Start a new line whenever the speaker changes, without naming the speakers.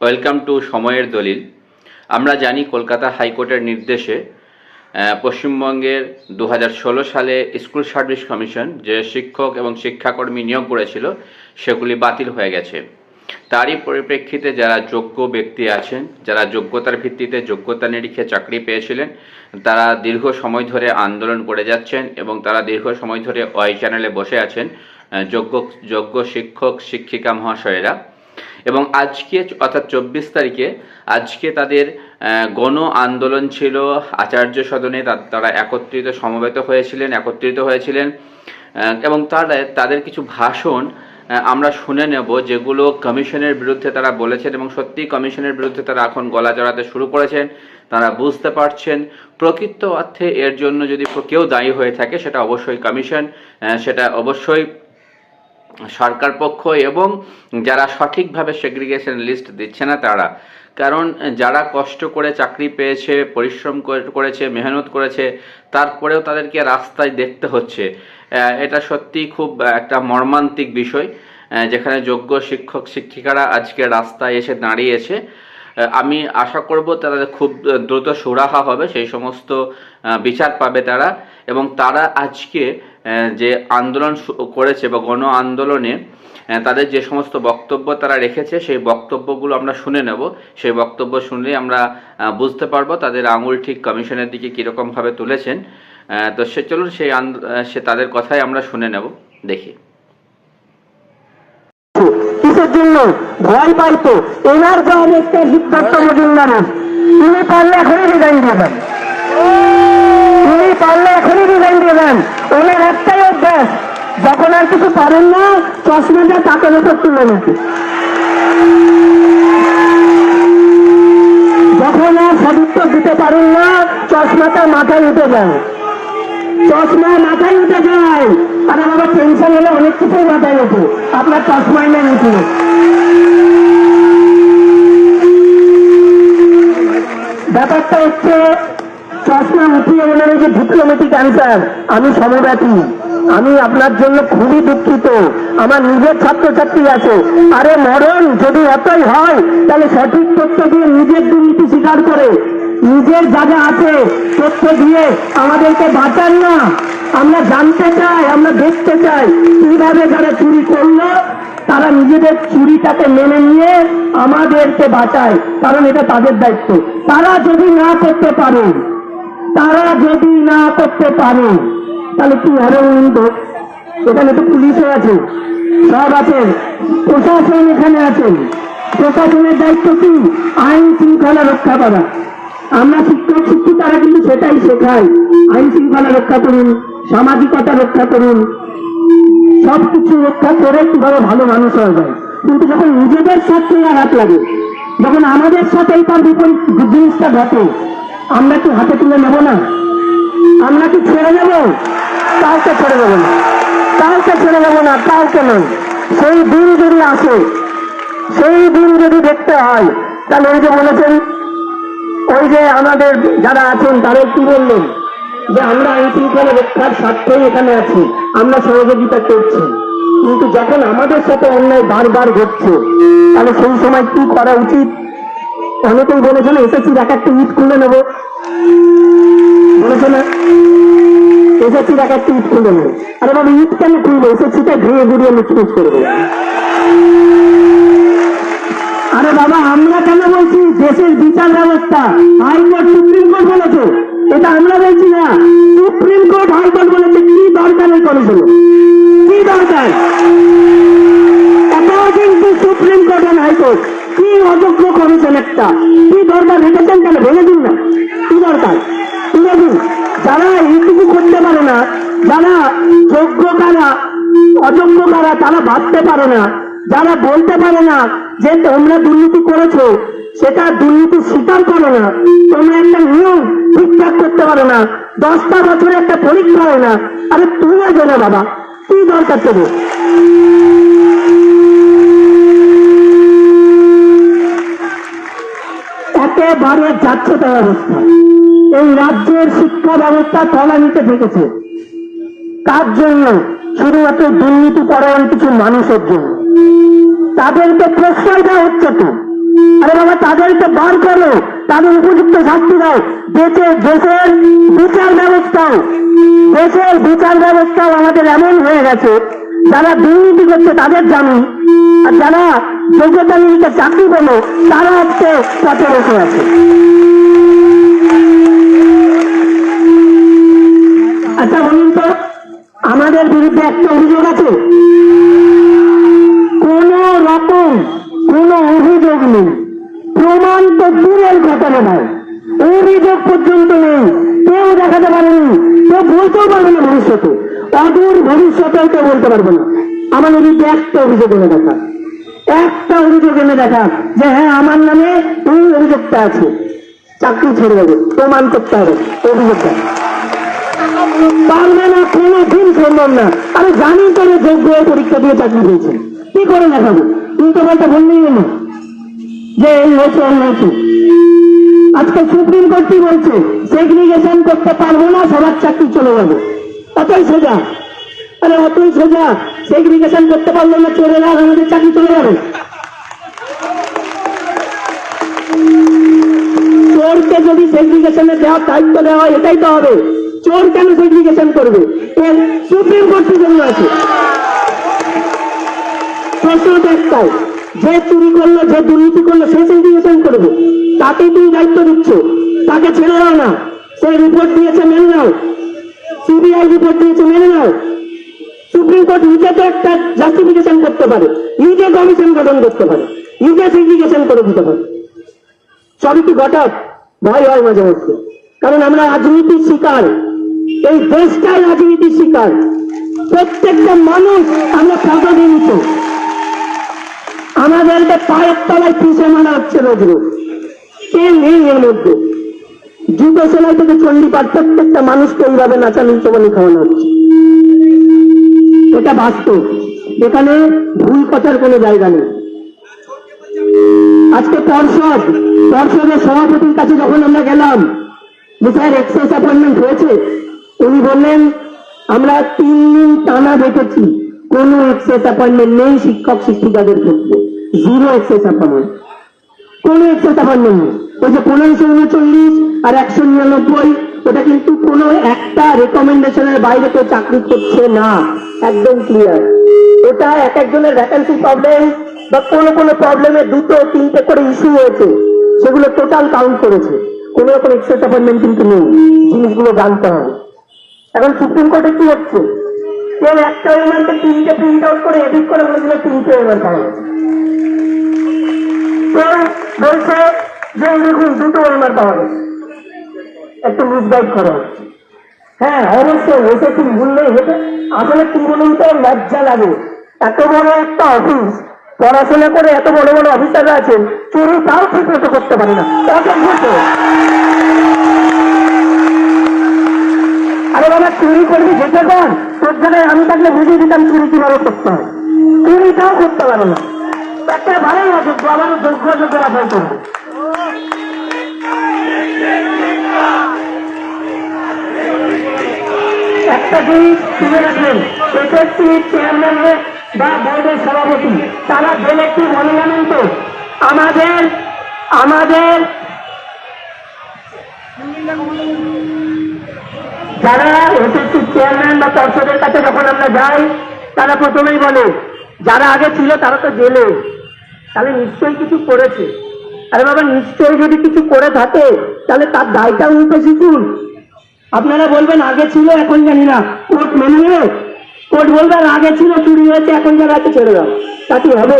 Welcome to সময়ের দলিল। আমরা জানি কলকাতা হাইকোর্টের নির্দেশে পশ্চিমবঙ্গের দু হাজার ষোলো সালে স্কুল সার্ভিস কমিশন যে শিক্ষক এবং শিক্ষাকর্মী নিয়োগ করেছিল, সেগুলি বাতিল হয়ে গেছে। তারই পরিপ্রেক্ষিতে যারা যোগ্য ব্যক্তি আছেন, যারা যোগ্যতার ভিত্তিতে যোগ্যতা নিরীক্ষে চাকরি পেয়েছিলেন, তারা দীর্ঘ সময় ধরে আন্দোলন করে যাচ্ছেন এবং তারা দীর্ঘ সময় ধরে ওয়াই চ্যানেলে বসে আছেন যোগ্য যোগ্য শিক্ষক, শিক্ষিকা, মহাশয়েরা। এবং আজকে, অর্থাৎ চব্বিশ তারিখে, আজকে তাদের গণ আন্দোলন ছিল। আচার্য সদনে তারা একত্রিত, সমবেত হয়েছিলেন, একত্রিত হয়েছিলেন। এবং তারা, তাদের কিছু ভাষণ আমরা শুনে নেব, যেগুলো কমিশনের বিরুদ্ধে তারা বলেছেন এবং সত্যি কমিশনের বিরুদ্ধে তারা এখন গলা চড়াতে শুরু করেছেন। তারা বুঝতে পারছেন, প্রকৃত অর্থে এর জন্য যদি কেউ দায়ী হয়ে থাকে, সেটা অবশ্যই কমিশন সেটা অবশ্যই সরকার পক্ষ এবং যারা সঠিকভাবে সেগ্রিগেশন লিস্ট দিচ্ছে না তারা। কারণ যারা কষ্ট করে চাকরি পেয়েছে, পরিশ্রম করে- করেছে, মেহনত করেছে, তারপরেও তাদেরকে রাস্তায় দেখতে হচ্ছে। এটা সত্যি খুব একটা মর্মান্তিক বিষয় যেখানে যোগ্য শিক্ষক, শিক্ষিকারা আজকে রাস্তায় এসে দাঁড়িয়েছে। আমি আশা করব তারা খুব দ্রুত সুরাহা হবে, সেই সমস্ত বিচার পাবে তারা। এবং তারা আজকে যে আন্দোলন করেছে বা গণ আন্দোলনে তাদের যে সমস্ত বক্তব্য তারা রেখেছে, সেই বক্তব্যগুলো আমরা শুনে নেব। সেই বক্তব্য শুনলে আমরা বুঝতে পারব তাদের আঙুল ঠিক কমিশনের দিকে কীরকমভাবে তুলেছেন। তো সে, চলুন সেই সে তাদের কথাই আমরা শুনে নেব, দেখি।
কিসের জন্য? ভয় পাইতো এনার তিনি পারলে এখনই তিনি পারলে এখনই রিজাইন দিয়ে দেন। ওনার একটাই অভ্যাস, যখন আর কিছু পারেন না চশমাটা তাকে ভেতর তুলে নিতে। যখন আর সদুত্তর দিতে পারেন না, চশমাটা মাথায় উঠে যায়। চশমা মাথায় উঠে যায়। আরে আমার টেনশন হলে অনেক কিছুই মাথায় ওঠে। আপনার চশমায় নেই উঠে ব্যাপারটা হচ্ছে চশমা উঠিয়ে এই যে ডিপ্লোমেটিক অ্যান্সার আমি সমব্যাপী। আমি আপনার জন্য খুবই দুঃখিত। আমার নিজের ছাত্রছাত্রী আছে। আরে মরণ যদি এতই হয়, তাহলে সঠিক তথ্য দিয়ে নিজের দুর্নীতি স্বীকার করে। নিজের যা যা আছে, তথ্য দিয়ে আমাদেরকে বাঁচান না। আমরা জানতে চাই, আমরা দেখতে চাই কীভাবে যারা চুরি করল, তারা নিজেদের চুরিটাকে মেনে নিয়ে আমাদেরকে বাঁচায়। কারণ এটা তাদের দায়িত্ব। তারা যদি না করতে পারে তারা যদি না করতে পারে, তাহলে কি হবে এখানে তো পুলিশও আছে, সব আছে। প্রশাসন এখানে আছেন প্রশাসনের দায়িত্ব কি? আইন শৃঙ্খলা রক্ষা করা। আমরা শিক্ষক, শিক্ষিকারা কিন্তু সেটাই শেখাই। আইন শৃঙ্খলা রক্ষা করুন, সামাজিকতা রক্ষা করুন। সবকিছু রক্ষা করে কীভাবে ভালো মানুষ হয়ে যায়। কিন্তু যখন নিজেদের সাথে আঘাত লাগে, যখন আমাদের সাথেই তার বিপরীত জিনিসটা ঘটে আমরা কি হাতে তুলে নেব না? আমরা কি ছেড়ে নেব? কাউকে ছেড়ে দেবো না। কাউকে ছেড়ে দেবো না, কাউকে নয়। সেই দিন যদি আসে, সেই দিন যদি দেখতে হয়, তাহলে ওই যে বলেছেন, ওই যে আমাদের যারা আছেন, তারা কি বললেন যে আমরা আইন শৃঙ্খলা রক্ষার স্বার্থেই এখানে আছি, আমরা সহযোগিতা করছি। কিন্তু যখন আমাদের সাথে অন্যায় বারবার ঘটছে, তাহলে সেই সময় কি করা উচিত? অনেকেই বলেছেন এসএসসির এক একটা ইট খুলে নেব। বলেছে না এসএসসির এক একটা ইট খুলে নেব। আরে বাবা, ইট কেন খুলবো? এসএসসিটা ঘুরিয়ে ঘুরিয়ে মিচমিচ করে দেবো আরে বাবা, আমরা কেন বলছি দেশের বিচার ব্যবস্থা? হাইকোর্ট সুপ্রিম কোর্ট বলেছে। এটা আমরা বলছি না। সুপ্রিম কোর্ট হাইকোর্ট বলেছে, কি দরকার এই কমিশনে? কি দরকার? সুপ্রিম কোর্ট অ্যান্ড হাইকোর্ট, কি অযোগ্য কমিশন একটা? কি দরকার? রেখেছেন কেন? ভেঙে দিন না। কি দরকার? তুলে দিন। যারা এইটুকু করতে পারে না, যারা যোগ্য কারা, অযোগ্য কারা, তারা ভাবতে পারে না। যারা বলতে পারে না যে তোমরা দুর্নীতি করেছ, সেটা দুর্নীতি স্বীকার করো না। তোমরা একটা নিয়ম ঠিকঠাক করতে পারো না। দশটা বছরে একটা পরীক্ষা হয় না। আরে তুলে দেবে বাবা। কি দরকার তোদের? একেবারে যাচ্ছে তার অবস্থা। এই রাজ্যের শিক্ষা ব্যবস্থা তলানিতে থেকেছে কার জন্য শুধুমাত্র দুর্নীতি পরায়ণ কিছু মানুষের জন্য। তাদেরকে প্রশ্রয় দেওয়া হচ্ছে তো। আরে বাবা, তাদেরকে বার করো। তাদের উপযুক্ত শাস্তি দাও। দেশে দেশের বিচার ব্যবস্থাও, দেশের বিচার ব্যবস্থাও আমাদের এমন হয়ে গেছে যারা দুর্নীতি করছে তাদের জামিন আর যারা যোগ্যতা নিয়ে চাকরি পেল তারা আজকে পথে বসে আছে। আচ্ছা বলুন তো, আমাদের বিরুদ্ধে একটা অভিযোগ আছে? কোন রকম কোন অভিযোগ নেই। প্রমাণ তো দূরের ঘটনা নয় অভিযোগ পর্যন্ত নেই। কেউ দেখাতে পারেনি। কেউ বলতেও পারবে না ভবিষ্যতে। অদূর ভবিষ্যতেও কেউ বলতে পারবে না। আমার বিরুদ্ধে একটা অভিযোগ এনে দেখা। একটা অভিযোগ এনে দেখা যে হ্যাঁ আমার নামে এই অভিযোগটা আছে। চাকরি ছেড়ে দেবে, প্রমাণ করতে হবে অভিযোগটা পারবে না কোনো দিন সম্ভব না। আমি জানি করে যোগ্য পরীক্ষা দিয়ে চাকরি পেয়েছে। কি করে দেখাবো? উল্টো পাল্টা বললেই না যে এই হয়েছে এই হয়েছে। আজকে সুপ্রিম কোর্টই বলছে সেগ্রিগেশন করতে পারব না, সবার চাকরি চলে যাবে। অতই সোজা। আরে অতই সোজা সেগ্রিগেশন করতে পারল না চলে যাবে আমাদের চাকরি চলে যাবে। চোরকে যদি সেগ্রিগেশনে দেওয়ার দায়িত্ব দেওয়া হয়, এটাই তো হবে। চোর কেন সেগ্রিগেশন করবে? এর সুপ্রিম কোর্টের জন্য আছে? প্রশ্ন একটাই, যে চুরি করল, যে দুর্নীতি করল, সে সেগ্রিগেশন করবে। তাকে তুমি দায়িত্ব দিচ্ছ। তাকে ছেড়ে দাও না। সে রিপোর্ট দিয়েছে, মেনে নাও। সিবিআই রিপোর্ট দিয়েছে, মেনে নাও। সুপ্রিম কোর্ট নিজে তো একটা জাস্টিফিকেশন করতে পারে। নিজে কমিশন গঠন করতে পারে। নিজে সেগ্রিগেশন করে দিতে পারে। সবই কি ঘটক? ভয় হয় মাঝে মধ্যে। কারণ আমরা রাজনীতির শিকার। এই দেশটাই রাজনীতির শিকার। প্রত্যেকটা মানুষ আমরা ফটো নিত আমাদেরকে পায়ের তলায় পিছে মারা হচ্ছে রোজ রোজ। কে নেই এর মধ্যে? সেলাই থেকে চণ্ডীপাঠ প্রত্যেকটা মানুষকে এইভাবে নাচানি চবানি খাওয়ানো হচ্ছে। এটা বাস্তব। এখানে ভুল কথার কোনো জায়গা নেই। আজকে পর্ষদ, পর্ষদের সভাপতির কাছে যখন আমরা গেলাম যে এক্সেস অ্যাপয়েন্টমেন্ট হয়েছে, উনি বললেন, আমরা তিন দিন টানা দেখেছি, কোনো এক্সেস অ্যাপয়েন্টমেন্ট নেই শিক্ষক শিক্ষিকাদের ক্ষেত্রে। Zero access appointment. কোনো অ্যাপয়েন্টমেন্ট নেই ওই যে পনেরোশো উনচল্লিশ আর একশো নিরানব্বই, ওটা কিন্তু কোনো একটা রেকমেন্ডেশনের বাইরে কেউ চাকরি করছে না। একদম ক্লিয়ার ওটা এক একজনের ভ্যাকান্সি প্রবলেম বা কোনো কোনো প্রবলেমে দুটো, তিনটে করে ইস্যু হয়েছে। সেগুলো টোটাল কাউন্ট করেছে। কোনো রকম এক্সেস অ্যাপয়েন্টমেন্ট কিন্তু নেই। জিনিসগুলো জানতে হবে। এখন সুপ্রিম কোর্টে কি হচ্ছে? কেউ একটা এমআরকে তিনটে প্রিন্ট আউট করে এডিট করে বলেছিল তিনটে গেছে। কেউ বলছে যে দেখুন দুটো এমআর পাওয়া একটু হ্যাঁ অবশ্যই ভুল নেই আসলে লজ্জা লাগে। এত বড় একটা অফিস পড়াশোনা করে এত বড় বড় অফিসাররা আছেন চুরি তাও ঠিক মতো করতে পারে না। আরে বাবা, চুরি করবি যেতে কর তোর জায়গায় আমি থাকলে বুঝিয়ে দিতাম চুরি কীভাবে করতে হয়। চুরিটাও করতে পারো না। একটা ভালোই আছে আবারও যোগ্য যোগ্যরা করবে একটা জিনিস তুলে রাখলেন বা সভাপতি? তারা বেলেক্টিভ মনে জানেন তো? আমাদের আমাদের যারা এসএসসি চেয়ারম্যান বা পর্ষদের কাছে যখন আমরা যাই, তারা প্রথমেই বলে, যারা আগে ছিল তারা তো জেলে। তাহলে নিশ্চয়ই কিছু করেছে। আরে বাবা, নিশ্চয়ই যদি কিছু করে থাকে, তাহলে তার দায়টা উঠে শিখুন। আপনারা বলবেন, আগে ছিল, এখন জানি না। কোর্ট মেনে নেবে? কোর্ট বলবেন আগে ছিল, চুরি হয়েছে, এখন যারা আছে, ছেড়ে দাও। তা কি হবে?